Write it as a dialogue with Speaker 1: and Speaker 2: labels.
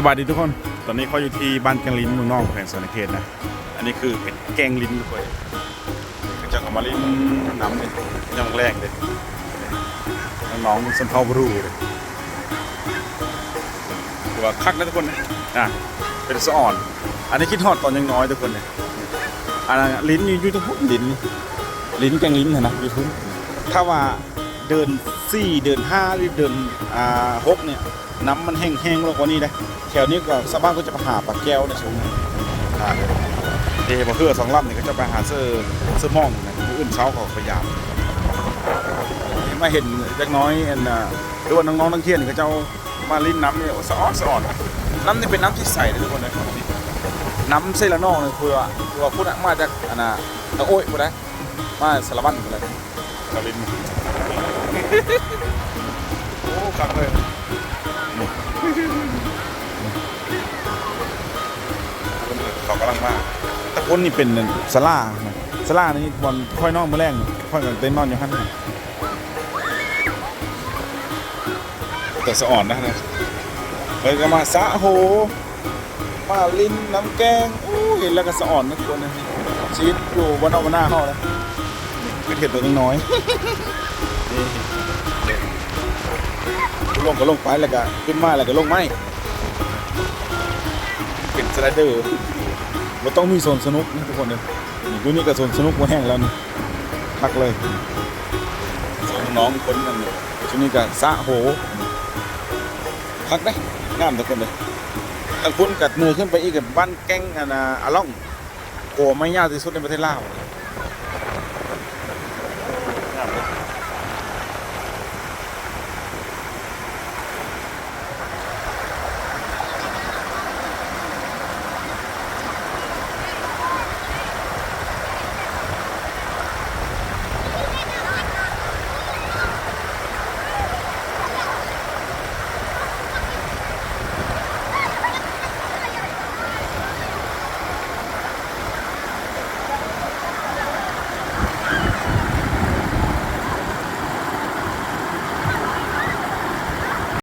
Speaker 1: สวัสดีทุกคน ตอนนี้เขาอยู่ที่บ้านแกงลิ้นเมืองนอกแขวงสวนเขตนะ อันนี้คือเป็นแกงลิ้นทุกคนก็จะเอามาลิ้นน้ำเนี่ยยังแรงเลยน้องๆสันเทาบรูเลยถือว่าคักนะทุกคนนะอะเป็นสะอ่อน อันนี้คิดฮอดตอนยังน้อยทุกคนเนี่ยอันนั้นลิ้นอยู่ยูทูบลิ้น ลิ้นแกงลิ้นนะนะยูทูบถ้าว่าเดินสี่เดินห้าหรือเดินอ่าหกเนี่ย น้ำมันแห้งๆลงกว่านี้นะแถวนี้ก็สาวบ้านก็จะไปหาปลาแก้วในช่วงนี้อ่าเดี๋ยวมาเพื่อสองลำเนี่ยก็จะไปหาเสื้อเสื้อม่องนะอื่นเช้าก็พยายามมาเห็นเล็กน้อยอันน่ะหรือว่าน้องๆนักเที่ยนก็จะเอามาลิ้นน้ำเนี่ยสะออดสะออดน้ำนี่เป็นน้ำที่ใสเลยทุกคนเลยน้ำเซรานองเลยคือว่าคือว่าพูดมาจากอันน่ะตะโอ้ยพูดได้มาสารบัญพูดเลยสาลินโอ้คักเลย เขากำลังมาตะคนนี่เป็นสลานะสลานี่บอลค่อยนอนมาแรงค่อยกันเต้นนอนอยู่ขั้นนแต่สะอ่อนนะนะเฮ้ยก็มาสะโหมาลิ้นน้ำแกงอู้เห็นแล้วก็สะอ่อนนะทุกคนนะชีวิตอยู่วันเอาวันหน้าเขาเลยคือเห็ดตัวน้อยๆนี่ลงก็ลงไปแล้วก็ขึ้นมาแล้วก็ลงไม่เป็นสไลเดอร์ เราต้องมีโซนสนุกนะทุกคนเลยนี่ดูนี่ก็โซนสนุกมาแห้งแล้วนี่พักเลยโซนน้องคนกันเนี่ยชุดนี้ก็สะโหพักได้งามทุกคนเลยทางพุ่นกัดมือขึ้นไปอีกกับบ้านแก้งอันอะอาล่องโอ้ไม่ยากที่สุดในประเทศลาว